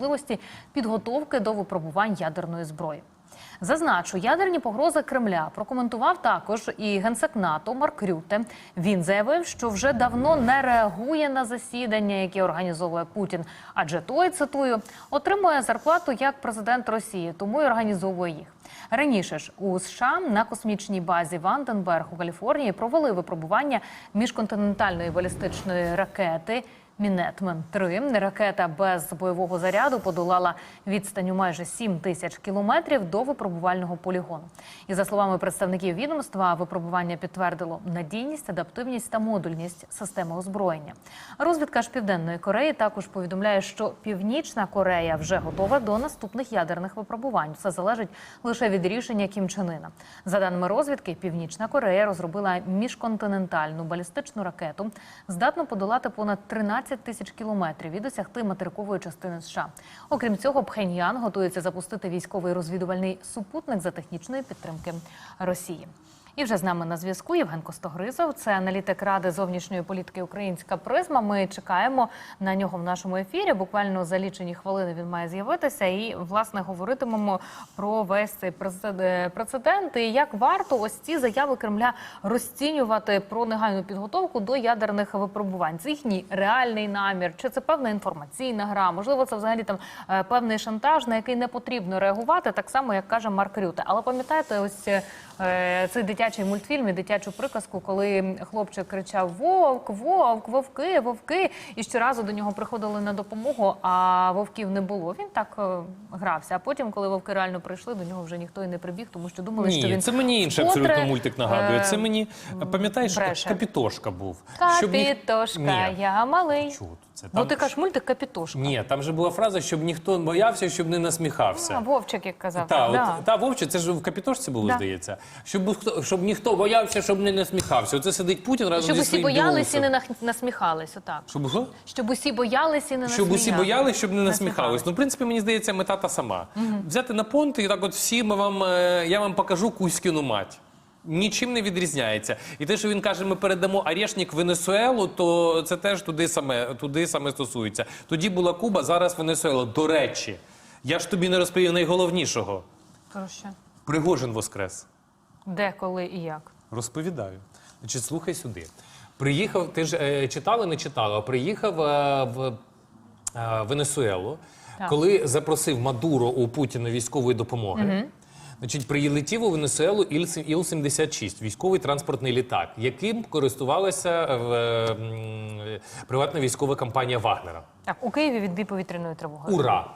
можливості підготовки до випробувань ядерної зброї. Зазначу, ядерні погрози Кремля прокоментував також і генсек НАТО Марк Рюте. Він заявив, що вже давно не реагує на засідання, які організовує Путін, адже той цитую отримує зарплату як президент Росії, тому й організовує їх. Раніше ж у США на космічній базі Ванденберг у Каліфорнії провели випробування міжконтинентальної балістичної ракети. Мінетмен 3 ракета без бойового заряду подолала відстань у майже 7 тисяч кілометрів до випробувального полігону. І за словами представників відомства, випробування підтвердило надійність, адаптивність та модульність системи озброєння. Розвідка ж південної Кореї також повідомляє, що Північна Корея вже готова до наступних ядерних випробувань. Все залежить лише від рішення Кім Чен Ына. За даними розвідки, Північна Корея розробила міжконтинентальну балістичну ракету, здатну подолати понад 13 тисяч кілометрів і досягти материкової частини США. Окрім цього, Пхеньян готується запустити військовий розвідувальний супутник за технічної підтримки Росії. І вже з нами на зв'язку Євген Костогризов, це аналітик Ради зовнішньої політики Українська призма. Ми чекаємо на нього в нашому ефірі. Буквально за лічені хвилини він має з'явитися. І власне говоритимемо про весь цей прецедент і як варто ось ці заяви Кремля розцінювати про негайну підготовку до ядерних випробувань. Це їхній реальний намір, чи це певна інформаційна гра? Можливо, це взагалі там е, певний шантаж, на який не потрібно реагувати, так само як каже Марк Рюте. Але пам'ятаєте, ось е, цей дитячий мультфільм і дитячу приказку, коли хлопчик кричав Вовк, вовк, вовки, вовки, і щоразу до нього приходили на допомогу, а вовків не було. Він так е, грався. А потім, коли вовки реально прийшли, до нього вже ніхто і не прибіг, тому що думали, що Ні, він це мені інший вкотре, абсолютно мультик нагадує. е, Це мені пам'ятаєш, бреше. капітошка був. Щоб Капітошка, Ні. я малий. Чого тут це? Ну Там ти кажеш мультик Капітошка. Ні, там же була фраза, щоб ніхто боявся, щоб не насміхався. А, Вовчик, як казав. Та, да. от, та Вовче, це ж в капітошці було, Да. здається. Щоб, хто- щоб ніхто боявся, щоб не насміхався. Оце сидить Путін разом Щоб зі усі своїм боялись і не нах- насміхались, отак. Щоб, що? Щоб усі боялись і не щоб усі насміялись. боялись, щоб не насміхались. Насміхались. Ну, в принципі, мені здається, мета та сама. Взяти на понт і так от всі ми вам, е, я вам покажу Кузькіну мать. Нічим не відрізняється. І те, що він каже, ми передамо Арешник Венесуелу, то це теж туди саме, туди саме стосується. Тоді була Куба, зараз Венесуела. До речі, я ж тобі не розповів найголовнішого. Про що? Пригожин воскрес. Де, коли і як? Розповідаю. Значить, слухай сюди. Приїхав, ти ж е, читала, не читала, приїхав е, в е, Венесуелу, Так. коли запросив Мадуро у Путіна військової допомоги. Значить, прилетів у Венесуелу Іл-76, військовий транспортний літак, яким користувалася е, м, приватна військова компанія Вагнера. Так, у Києві відбій повітряної тривоги. Ура!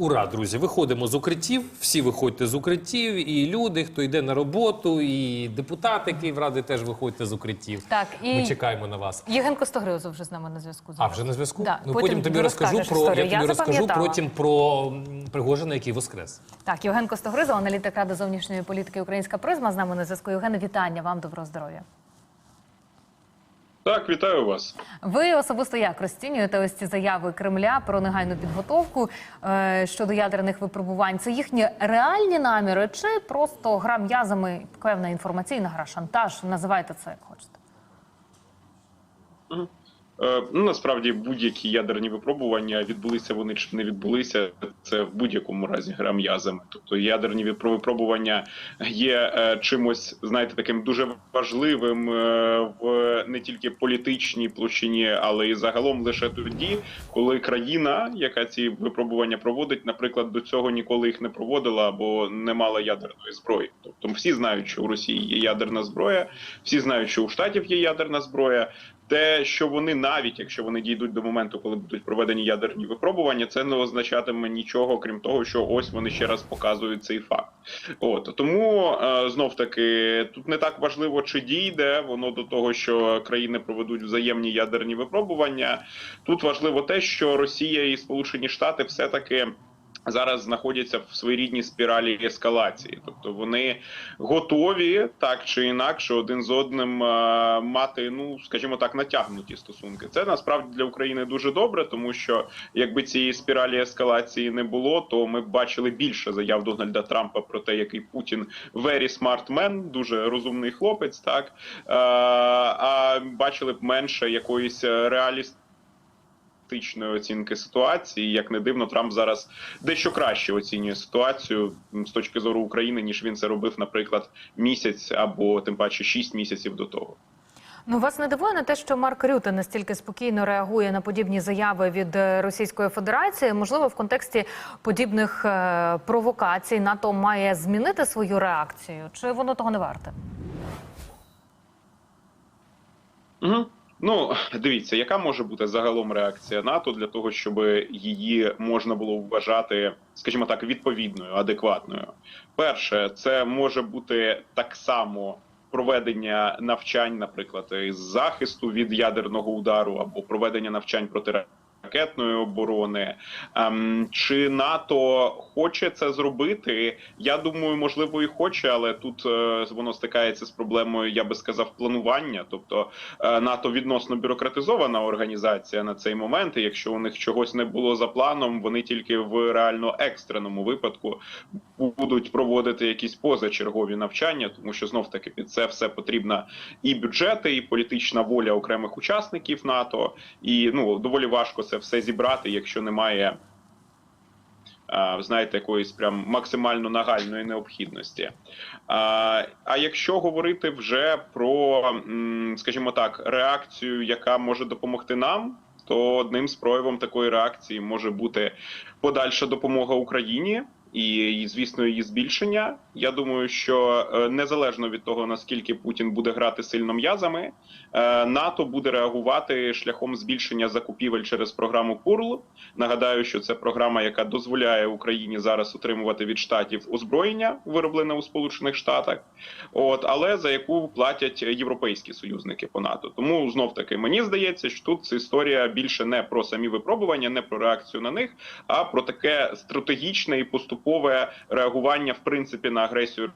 Ура, друзі! Виходимо з укриттів. Всі виходьте з укриттів, і люди, хто йде на роботу, і депутати Київради теж виходьте з укриттів. Так, і- Ми чекаємо на вас. Євген Костогризов вже з нами на зв'язку. А вже на зв'язку? Да. Ну потім, тобі розкажу про історію. я тобі розкажу потім про Пригожина, який воскрес. Так, Євген Костогризов, аналітик Ради зовнішньої політики Українська призма. З нами на зв'язку. Євген, вітання вам, доброго здоров'я. Так, вітаю вас. Ви особисто як розцінюєте ось ці заяви Кремля про негайну підготовку е, щодо ядерних випробувань? Це їхні реальні наміри, чи просто гра м'язами, певна інформаційна гра, шантаж? Називайте це як хочете. Е, ну насправді будь-які ядерні випробування відбулися вони чи не відбулися. Це в будь-якому разі гра м'язами. Тобто ядерні випро- випробування є е, чимось, знаєте, таким дуже важливим е, в не тільки політичній площині, але й загалом лише тоді, коли країна, яка ці випробування проводить, наприклад, до цього ніколи їх не проводила або не мала ядерної зброї. Тобто всі знають, що у Росії є ядерна зброя, всі знають, що у штатів є ядерна зброя. Те, що вони навіть якщо вони дійдуть до моменту, коли будуть проведені ядерні випробування, це не означатиме нічого, крім того, що ось вони ще раз показують цей факт. От тому е, знов таки тут не так важливо, чи дійде воно до того, що країни проведуть взаємні ядерні випробування. Тут важливо те, що Росія і Сполучені Штати все таки. Зараз знаходяться в своєрідній спіралі ескалації, тобто вони готові так чи інакше один з одним е, мати, ну скажімо так, натягнуті стосунки. Це насправді для України дуже добре, тому що якби цієї спіралі ескалації не було, то ми б бачили більше заяв Дональда Трампа про те, який Путін very smart man, дуже розумний хлопець, так е, а бачили б менше якоїсь реаліст реалістичної оцінки ситуації. Як не дивно, Трамп зараз дещо краще оцінює ситуацію з точки зору України, ніж він це робив, наприклад, місяць або тим паче шість місяців до того. Ну вас не дивує на те, що Марк Рюте настільки спокійно реагує на подібні заяви від е, Російської Федерації. Можливо, в контексті подібних е, провокацій НАТО має змінити свою реакцію, чи воно того не варте? Угу. Ну, дивіться, яка може бути загалом реакція НАТО для того, щоб її можна було вважати, скажімо так, відповідною, адекватною. Перше, це може бути так само проведення навчань, наприклад, із захисту від ядерного удару або проведення навчань проти ракетної оборони. Ем, чи НАТО хоче це зробити? Я думаю, можливо, і хоче, але тут е, воно стикається з проблемою, я би сказав, планування. Тобто е, НАТО відносно бюрократизована організація на цей момент. І якщо у них чогось не було за планом, вони тільки в реально екстреному випадку будуть проводити якісь позачергові навчання, тому що знов таки під це все потрібна і бюджети, і політична воля окремих учасників НАТО. І ну доволі важко це все зібрати, якщо немає. Знаєте, якоїсь прям максимально нагальної необхідності. А, якщо говорити вже про, скажімо так, реакцію, яка може допомогти нам, то одним з проявом такої реакції може бути подальша допомога Україні. І звісно, її збільшення. Я думаю, що е, незалежно від того наскільки Путін буде грати сильно м'язами, е, НАТО буде реагувати шляхом збільшення закупівель через програму ПУРЛ. Нагадаю, що це програма, яка дозволяє Україні зараз отримувати від штатів озброєння, вироблене у Сполучених Штатах, от але за яку платять європейські союзники по НАТО. Тому знов таки мені здається, що тут ця історія більше не про самі випробування, не про реакцію на них, а про таке стратегічне і поступове реагування в принципі на агресію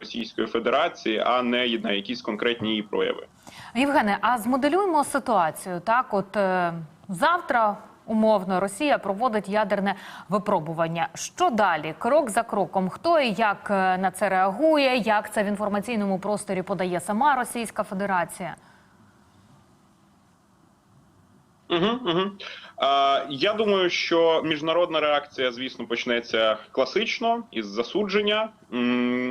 Російської Федерації, а не на якісь конкретні її прояви. Євгене, а змоделюємо ситуацію. Так, от е, завтра. Умовно, Росія проводить ядерне випробування. Що далі? Крок за кроком. Хто і як е, на це реагує? Як це в інформаційному просторі подає сама Російська Федерація? Угу, угу. А, я думаю, що міжнародна реакція, звісно, почнеться класично із засудження,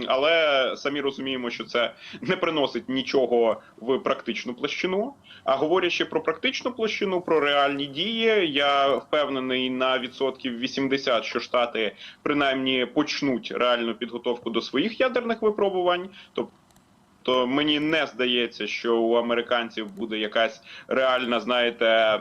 але самі розуміємо, що це не приносить нічого в практичну площину. А говорячи про практичну площину, про реальні дії, я впевнений на відсотків 80, що штати принаймні почнуть реальну підготовку до своїх ядерних випробувань. Тобто то мені не здається, що у американців буде якась реальна, знаєте,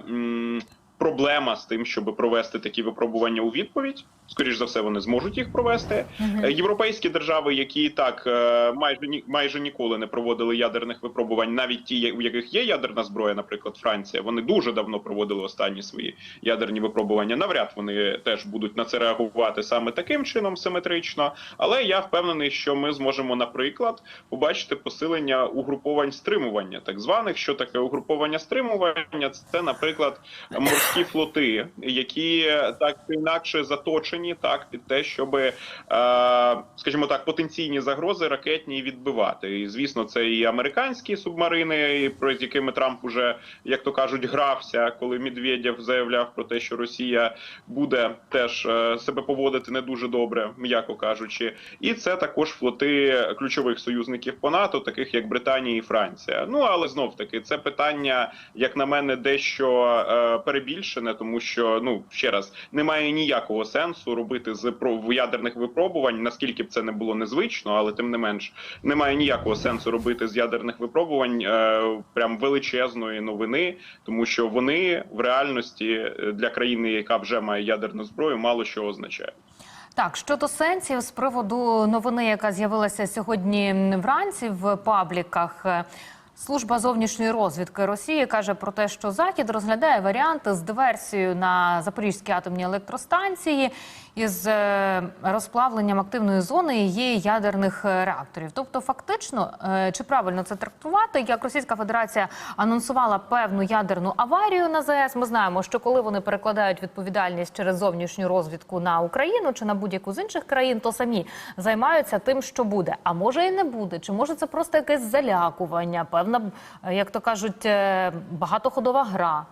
проблема з тим, щоб провести такі випробування у відповідь. Скоріш за все, вони зможуть їх провести. Е, Європейські держави, які і так е, майже ні майже ніколи не проводили ядерних випробувань, навіть ті, у яких є ядерна зброя, наприклад, Франція, вони дуже давно проводили останні свої ядерні випробування. Навряд вони теж будуть на це реагувати саме таким чином, симетрично. Але я впевнений, що ми зможемо, наприклад, побачити посилення угруповань стримування, так званих, що таке угруповання стримування, це, наприклад, морські флоти, які так чи інакше заточені так під те, щоб, е, скажімо так, потенційні загрози ракетні відбивати. І звісно, це і американські субмарини, про якими Трамп уже, як то кажуть, грався, коли Медведєв заявляв про те, що Росія буде теж е, себе поводити не дуже добре, м'яко кажучи, і це також флоти ключових союзників по НАТО, таких як Британія і Франція. Ну але знов таки це питання, як на мене, дещо е, перебільшене, тому що ну ще раз немає ніякого сенсу робити з про ядерних випробувань, наскільки б це не було незвично, але тим не менш немає ніякого сенсу робити з ядерних випробувань е, прям величезної новини, тому що вони в реальності е, для країни, яка вже має ядерну зброю, мало що означають. Так, щодо сенсів з приводу новини, яка з'явилася сьогодні вранці в пабліках. Служба зовнішньої розвідки Росії каже про те, що Захід розглядає варіанти з диверсією на Запорізькій атомній електростанції із е, розплавленням активної зони її ядерних е, реакторів. Тобто, фактично, е, чи правильно це трактувати, як Російська Федерація анонсувала певну ядерну аварію на ЗАЕС. Ми знаємо, що коли вони перекладають відповідальність через зовнішню розвідку на Україну чи на будь-яку з інших країн, то самі займаються тим, що буде. А може і не буде. Чи може це просто якесь залякування, певна, е, як то кажуть, е, багатоходова гра.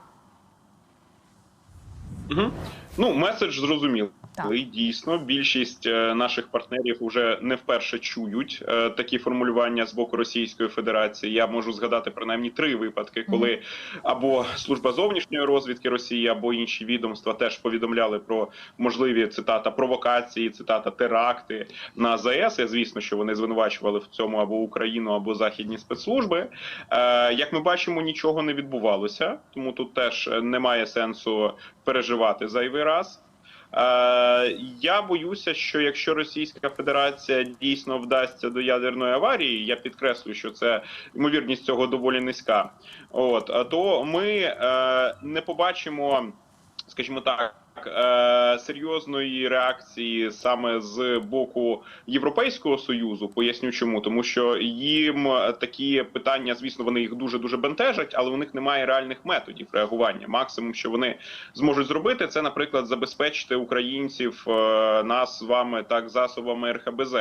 Угу. Ну, меседж зрозумілий. Так. І дійсно більшість е, наших партнерів вже не вперше чують е, такі формулювання з боку Російської Федерації. Я можу згадати принаймні три випадки, коли або служба зовнішньої розвідки Росії, або інші відомства теж повідомляли про можливі цитата провокації, цитата теракти на ЗАЕС. Я звісно, що вони звинувачували в цьому або Україну, або західні спецслужби. Е, як ми бачимо, нічого не відбувалося, тому тут теж немає сенсу переживати зайвий раз. Е, я боюся, що якщо Російська Федерація дійсно вдасться до ядерної аварії, я підкреслю, що це ймовірність цього доволі низька. От то ми е, не побачимо, скажімо так. е, Серйозної реакції саме з боку Європейського союзу, поясню чому, тому що їм такі питання, звісно, вони їх дуже дуже бентежать, але у них немає реальних методів реагування. Максимум, що вони зможуть зробити, це, наприклад, забезпечити українців е, нас з вами так засобами РХБЗ.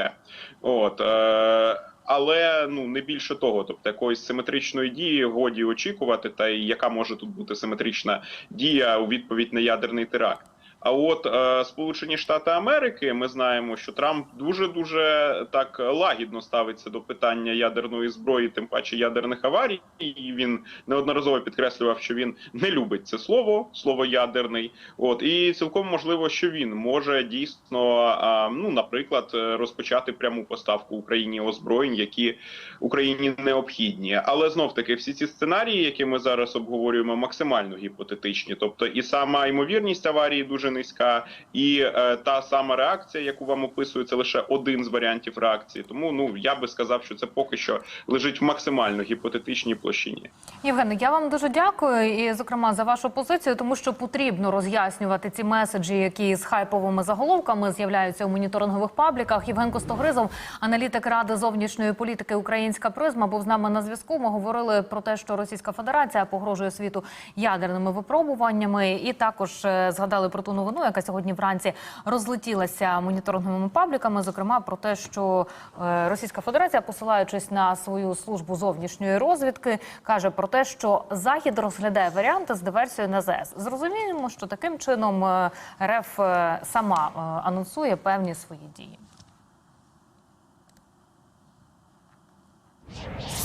От е, але ну не більше того, тобто якоїсь симетричної дії годі очікувати, та яка може тут бути симетрична дія у відповідь на ядерний теракт. А от е, Сполучені Штати Америки, ми знаємо, що Трамп дуже дуже так лагідно ставиться до питання ядерної зброї, тим паче ядерних аварій. І він неодноразово підкреслював, що він не любить це слово, слово ядерний. От і цілком можливо, що він може дійсно, а, ну наприклад, е, розпочати пряму поставку Україні озброєнь, які Україні необхідні. Але знов таки всі ці сценарії, які ми зараз обговорюємо, максимально гіпотетичні. Тобто, і сама ймовірність аварії дуже низька, і е, та сама реакція, яку вам описують, це лише один з варіантів реакції. Тому ну я би сказав, що це поки що лежить в максимально гіпотетичній площині. Євгене, я вам дуже дякую, і зокрема за вашу позицію, тому що потрібно роз'яснювати ці меседжі, які з хайповими заголовками з'являються у моніторингових пабліках. Євген Костогризов, аналітик ради зовнішньої політики Українська призма, був з нами на зв'язку. Ми говорили про те, що Російська Федерація погрожує світу ядерними випробуваннями, і також е, згадали про ту новину, яка сьогодні вранці розлетілася моніторинговими пабліками. Зокрема, про те, що е, Російська Федерація, посилаючись на свою службу зовнішньої розвідки, каже про те, що Захід розглядає варіанти з диверсією на ЗС. Зрозуміємо, що таким чином е, РФ е, сама анонсує певні свої дії.